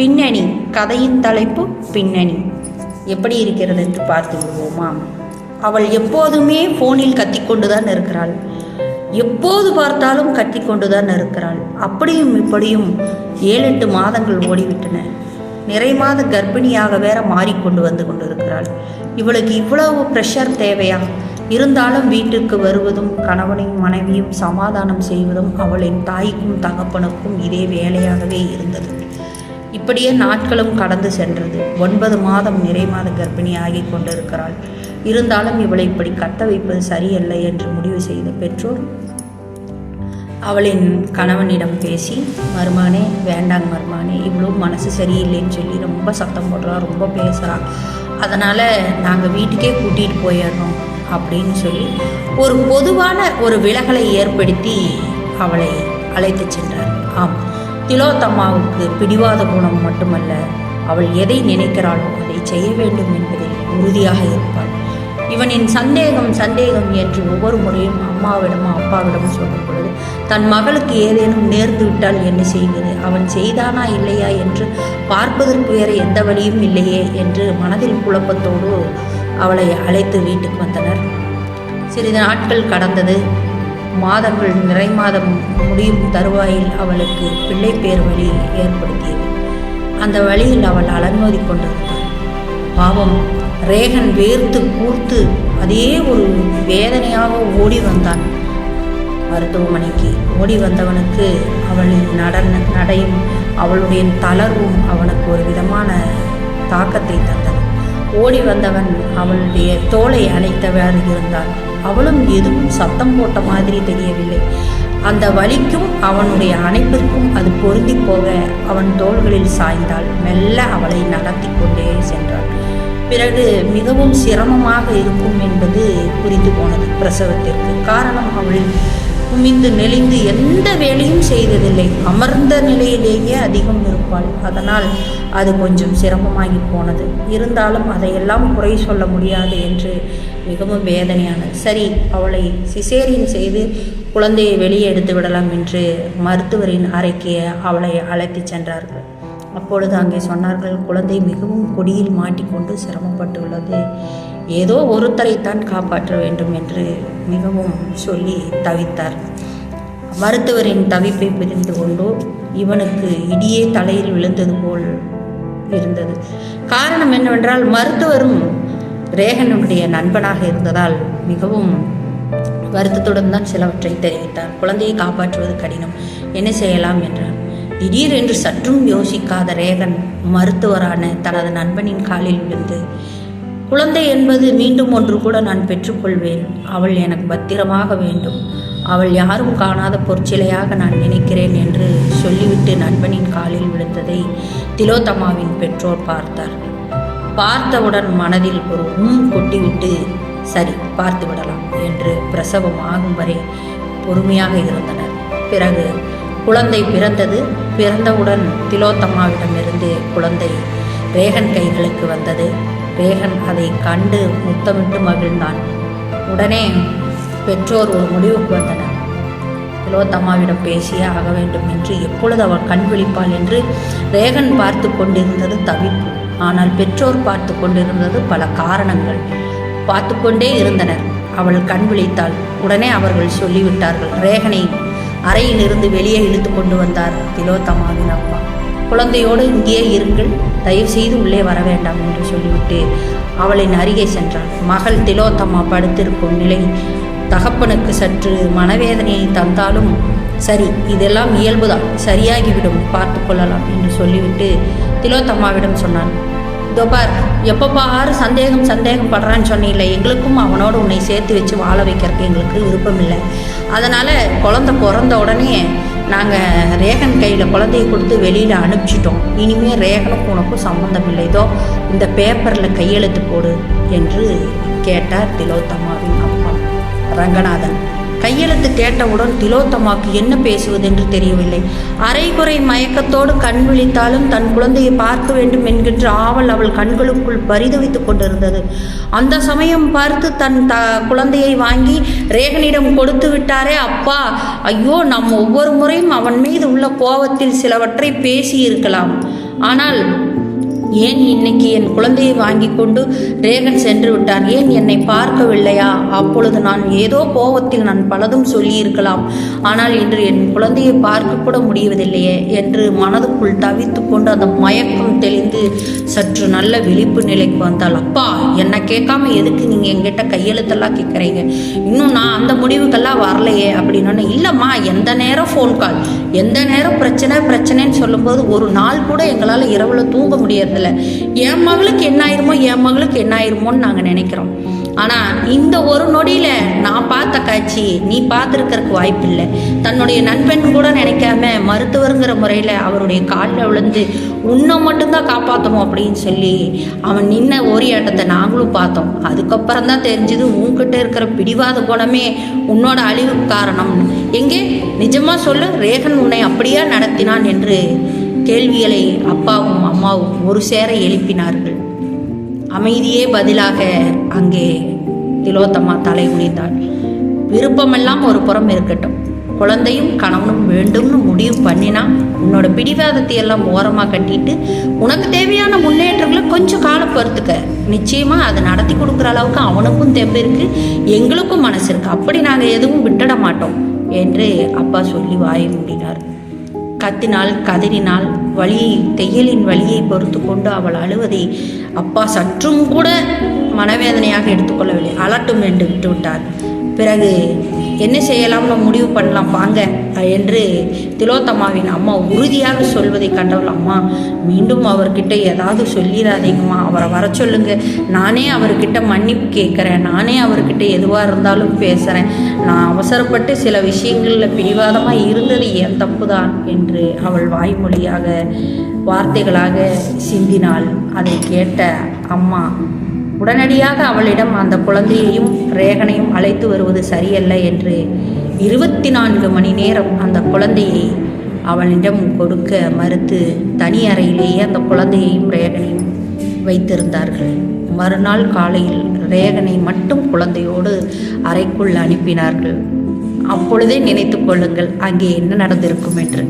பின்னணி கதையின் தலைப்பு பின்னணி. எப்படி இருக்கிறது என்று பார்த்து விடுவோமா அவள் எப்போதுமே ஃபோனில் கத்திக்கொண்டுதான் இருக்கிறாள். எப்போது பார்த்தாலும் கத்திக்கொண்டுதான் இருக்கிறாள். அப்படியும் இப்படியும் ஏழு எட்டு மாதங்கள் ஓடிவிட்டன. நிறை மாத கர்ப்பிணியாக வேற மாறிக்கொண்டு வந்து கொண்டிருக்கிறாள். இவளுக்கு இவ்வளவு ப்ரெஷர் தேவையா? இருந்தாலும் வீட்டுக்கு வருவதும் கணவனையும் மனைவியும் சமாதானம் செய்வதும் அவளின் தாய்க்கும் தகப்பனுக்கும் இதே வேலையாகவே இருந்தது. இப்படியே நாட்களும் கடந்து சென்றது. ஒன்பது மாதம் நிறை மாத கர்ப்பிணி ஆகி கொண்டிருக்கிறாள். இருந்தாலும் இவளை இப்படி கத்த வைப்பது சரியில்லை என்று முடிவு செய்த பெற்றோர் அவளின் கணவனிடம் பேசி மருமானே வேண்டாங்க மருமானே இவ்வளோ மனசு சரியில்லைன்னு சொல்லி ரொம்ப சத்தம் போடுறா ரொம்ப பேசுகிறான் அதனால் நாங்கள் வீட்டுக்கே கூட்டிகிட்டு போயிடுறோம் அப்படின்னு சொல்லி ஒரு பொதுவான ஒரு விலகலை ஏற்படுத்தி அவளை அழைத்து சென்றார். ஆம். திலோத்தம்மாவுக்கு பிடிவாத குணம் மட்டுமல்ல அவள் எதை நினைக்கிறாளோ அதை செய்ய வேண்டும் என்பதில் உறுதியாக இருப்பாள். இவனின் சந்தேகம் சந்தேகம் என்று ஒவ்வொரு முறையும் அம்மாவிடமும் அப்பாவிடமும் சொல்லும் பொழுது தன் மகளுக்கு ஏதேனும் நேர்ந்து விட்டால் என்ன செய்வது? அவன் செய்தானா இல்லையா என்று பார்ப்பதற்கு வேறு எந்த வழியும் இல்லையே என்று மனதில் குழப்பத்தோடு அவளை அழைத்து வீட்டுக்கு வந்தனர். சிறிது நாட்கள் கடந்தது. மாதங்கள் நிறை மாதம் முடியும் தருவாயில் அவளுக்கு பிள்ளை பேர் வழி ஏற்படுத்தியது. அந்த வழியில் அவள் அலமோதி கொண்டிருந்தாள். பாவம் ரேகன் வேர்த்து கூர்த்து அதே ஒரு வேதனையாக ஓடி வந்தான். மருத்துவமனைக்கு ஓடி வந்தவனுக்கு அவளின் நடன நடையும் அவளுடைய தளர்வும் அவனுக்கு ஒரு விதமான தாக்கத்தை தந்தது. ஓடி வந்தவன் அவளுடைய தோலை அணைத்தவாறு இருந்தான். அவளும் எதுவும் சத்தம் போட்ட மாதிரி தெரியவில்லை. அந்த வலிக்கும் அவனுடைய அணைப்பிற்கும் அது பொருந்தி போக அவன் தோள்களில் சாய்ந்தால் மெல்ல அவளை நடத்தி கொண்டே சென்றாள். பிறகு மிகவும் சிரமமாக இருக்கும் என்பது புரிந்து போனது பிரசவத்திற்கு. காரணம் அவள் குமிந்து நெளிந்து எந்த வேலையும் செய்ததில்லை. அமர்ந்த நிலையிலேயே அதிகம் இருப்பாள். அதனால் அது கொஞ்சம் சிரமமாகி போனது. இருந்தாலும் அதையெல்லாம் குறை சொல்ல முடியாது என்று மிகவும் வேதனையானது. சரி அவளை சிசேரியன் செய்து குழந்தையை வெளியே எடுத்து விடலாம் என்று மருத்துவரின் அறைக்கு அவளை அழைத்துச் சென்றார்கள். அப்பொழுது அங்கே சொன்னார்கள் குழந்தை மிகவும் கொடியில் மாட்டிக்கொண்டு சிரமப்பட்டுள்ளது. ஏதோ ஒருத்தரைத்தான் காப்பாற்ற வேண்டும் என்று மிகவும் சொல்லி தவித்தார். மருத்துவரின் தவிப்பை பிரிந்து கொண்டு இவனுக்கு இடியே தலையில் விழுந்தது போல் இருந்தது. காரணம் என்னவென்றால் மருத்துவரும் ரேகனுடைய நண்பனாக இருந்ததால் மிகவும் வருத்தத்துடன் தான் சிலவற்றை தெரிவித்தார். குழந்தையை காப்பாற்றுவது கடினம். என்ன செய்யலாம்? என்றார் திடீரென்று சற்றும் யோசிக்காத ரேகன் மருத்துவரான தனது நண்பனின் காலில் விழுந்து குழந்தை என்பது மீண்டும் ஒன்று கூட நான் பெற்றுக்கொள்வேன். அவள் எனக்கு பத்திரமாக வேண்டும். அவள் யாரும் காணாத பொற்சிலையாக நான் நினைக்கிறேன் என்று சொல்லிவிட்டு நண்பனின் காலில் விழுந்ததை திலோத்தமாவின் பெற்றோர் பார்த்தார். பார்த்தவுடன் மனதில் ஒரு உம் கொட்டிவிட்டு சரி பார்த்து விடலாம் என்று பிரசவம் ஆகும் வரை பொறுமையாக இருந்தனர். பிறகு குழந்தை பிறந்தது பிறந்தவுடன் திலோத்தம்மாவிடமிருந்து குழந்தை ரேகன் கைகளுக்கு வந்தது. ரேகன் அதை கண்டு முத்தமிட்டு மகிழ்ந்தான். உடனே பெற்றோர் ஒரு முடிவுக்கு வந்தனர். திலோத்தம்மாவிடம் பேசியே ஆக வேண்டும் என்று எப்பொழுது அவள் கண் விழிப்பாள் என்று ரேகன் பார்த்து கொண்டிருந்தது தவிப்பு. ஆனால் பெற்றோர் பார்த்து கொண்டிருந்தது பல காரணங்கள். பார்த்து கொண்டே இருந்தனர். அவள் கண் விழித்தாள். உடனே அவர்கள் சொல்லிவிட்டார்கள் ரேகனை அறையிலிருந்து வெளியே இழுத்து கொண்டு வந்தார் திலோத்தமாவின் அப்பா. குழந்தையோடு இங்கேயே இருங்கள். தயவு செய்து உள்ளே வர வேண்டாம் என்று சொல்லிவிட்டு அவளின் அருகே சென்றாள் மகள் திலோத்தம்மா படுத்திருக்கும் நிலை தகப்பனுக்கு சற்று மனவேதனையை தந்தாலும் சரி இதெல்லாம் இயல்புதான். சரியாகிவிடும். பார்த்து கொள்ளலாம் என்று சொல்லிவிட்டு திலோத்தம்மாவிடம் சொன்னான். இதோ பார் எப்போ பாரு சந்தேகம் சந்தேகம் படுறான்னு சொன்னீங்களே. எங்களுக்கும் அவனோடு உன்னை சேர்த்து வச்சு வாழ வைக்கிறதுக்கு எங்களுக்கு விருப்பம் இல்லை அதனால் குழந்த பிறந்த உடனே நாங்கள் ரேகன் கையில் குழந்தைய கொடுத்து வெளியில் அனுப்பிச்சிட்டோம். இனிமேல் ரேகனுக்கும் உனக்கும் சம்மந்தம் இல்லை இதோ இந்த பேப்பரில் கையெழுத்து போடு என்று கேட்டார் திலோத்தமாவின் அப்பா ரங்கநாதன். கையெழுத்து கேட்டவுடன் திலோத்தமாக்கு என்ன பேசுவதென்று தெரியவில்லை. அரைகுறை மயக்கத்தோடு கண் விழித்தாலும் தன் குழந்தையை பார்க்க வேண்டும் என்கின்ற ஆவல் அவள் கண்களுக்குள் பரிதவித்துக் கொண்டிருந்தது. அந்த சமயம் பார்த்து தன் த குழந்தையை வாங்கி ரேகனிடம் கொடுத்து விட்டாரே அப்பா. ஐயோ நாம் ஒவ்வொரு முறையும் அவன் மீது உள்ள கோபத்தில் சிலவற்றை பேசியிருக்கலாம். ஆனால் ஏன் இன்னைக்கு என் குழந்தையை வாங்கி கொண்டு ரேகன் சென்று விட்டார்? ஏன் என்னை பார்க்கவில்லையா? அப்பொழுது நான் ஏதோ கோபத்தில் நான் பலதும் சொல்லியிருக்கலாம். ஆனால் இன்று என் குழந்தையை பார்க்க கூட முடியவதில்லையே என்று மனதுக்குள் தவித்து கொண்டு அந்த மயக்கம் தெளிந்து சற்று நல்ல விழிப்பு நிலைக்கு வந்தால் அப்பா என்னை கேட்காம எதுக்கு நீங்கள் எங்கிட்ட கையெழுத்தெல்லாம் கேட்குறீங்க? இன்னும் நான் அந்த முடிவுக்கெல்லாம் வரலையே அப்படின்னு இல்லைம்மா எந்த நேரம் ஃபோன் கால் எந்த நேரம் பிரச்சனை பிரச்சனைன்னு சொல்லும்போது ஒரு நாள் கூட எங்களால் இரவில் தூங்க முடியறதில்ல. என் மகளுக்கு என்ன ஆயிருமோ என் மகளுக்கு என்ன ஆயிருமோன்னு நாங்கள் நினைக்கிறோம். ஆனால் இந்த ஒரு நொடியில் நான் பார்த்த காட்சி நீ பார்த்துருக்கறக்கு வாய்ப்பில்லை. தன்னுடைய நண்பன் கூட நினைக்காம மருத்துவருங்கிற முறையில் அவருடைய காலில் விழுந்து உன்னை மட்டும்தான் காப்பாற்றணும் அப்படின்னு சொல்லி அவன் நின்ன ஓரியாட்டத்தை நாங்களும் பார்த்தோம். அதுக்கப்புறம் தான் தெரிஞ்சது உன்கிட்ட இருக்கிற பிடிவாத குணமே உன்னோட அழிவுக்கு காரணம். எங்கே? நிஜமா சொல்லு ரேகன் உன்னை அப்படியா நடத்தினான்? என்று கேள்விகளை அப்பாவும் அம்மாவும் ஒரு சேர எழுப்பினார்கள். அமைதியே பதிலாக அங்கே திலோத்தமா தலை குனிந்தாள். விருப்பமெல்லாம் ஒரு புறம் இருக்கட்டும். குழந்தையும் கணவனும் வேண்டும்னு முடிவு பண்ணினா உன்னோட பிடிவாதத்தை எல்லாம் ஓரமாக கட்டிட்டு உனக்கு தேவையான முன்னேற்றங்களை கொஞ்சம் காலம் பொறுத்துக்க. நிச்சயமாக அதை நடத்தி கொடுக்குற அளவுக்கு அவனுக்கும் தெம்பு இருக்கு எங்களுக்கும் மனசு இருக்கு. அப்படி நாங்கள் எதுவும் விட்டுட மாட்டோம் என்று அப்பா சொல்லி வாய மூடினார். கத்தினால் கதறினால் வழியை தையலின் வலியை பொறுத்து கொண்டு அவள் அழுவதை அப்பா சற்றும் கூட மனவேதனையாக எடுத்துக்கொள்ளவில்லை. அலட்டும் என்று விட்டுவிட்டார். பிறகு என்ன செய்யலாம்னு முடிவு பண்ணலாம் வாங்க என்று திலோத்தம்மாவின் அம்மா உறுதியாக சொல்வதை கண்டவள் அம்மா மீண்டும் அவர்கிட்ட ஏதாவது சொல்லிடாதீங்கம்மா அவரை வர சொல்லுங்க. நானே அவர்கிட்ட மன்னிப்பு கேட்குறேன். நானே அவர்கிட்ட எதுவாக இருந்தாலும் பேசுகிறேன் நான் அவசரப்பட்டு சில விஷயங்களில் பிடிவாதமாக இருந்தது என் தப்பு தான் என்று அவள் வாய்மொழியாக வார்த்தைகளாக சிந்தினாள். அதை கேட்ட அம்மா உடனடியாக அவளிடம் அந்த குழந்தையையும் ரேகனையும் அழைத்து வருவது சரியல்ல என்று இருபத்தி நான்கு மணி நேரம் அந்த குழந்தையை அவளிடம் கொடுக்க மறுத்து தனி அறையிலேயே அந்த குழந்தையையும் ரேகனையும் வைத்திருந்தார்கள். மறுநாள் காலையில் ரேகனை மட்டும் குழந்தையோடு அறைக்குள் அனுப்பினார்கள். அப்பொழுதே நினைத்து கொள்ளுங்கள் அங்கே என்ன நடந்திருக்கும் என்று.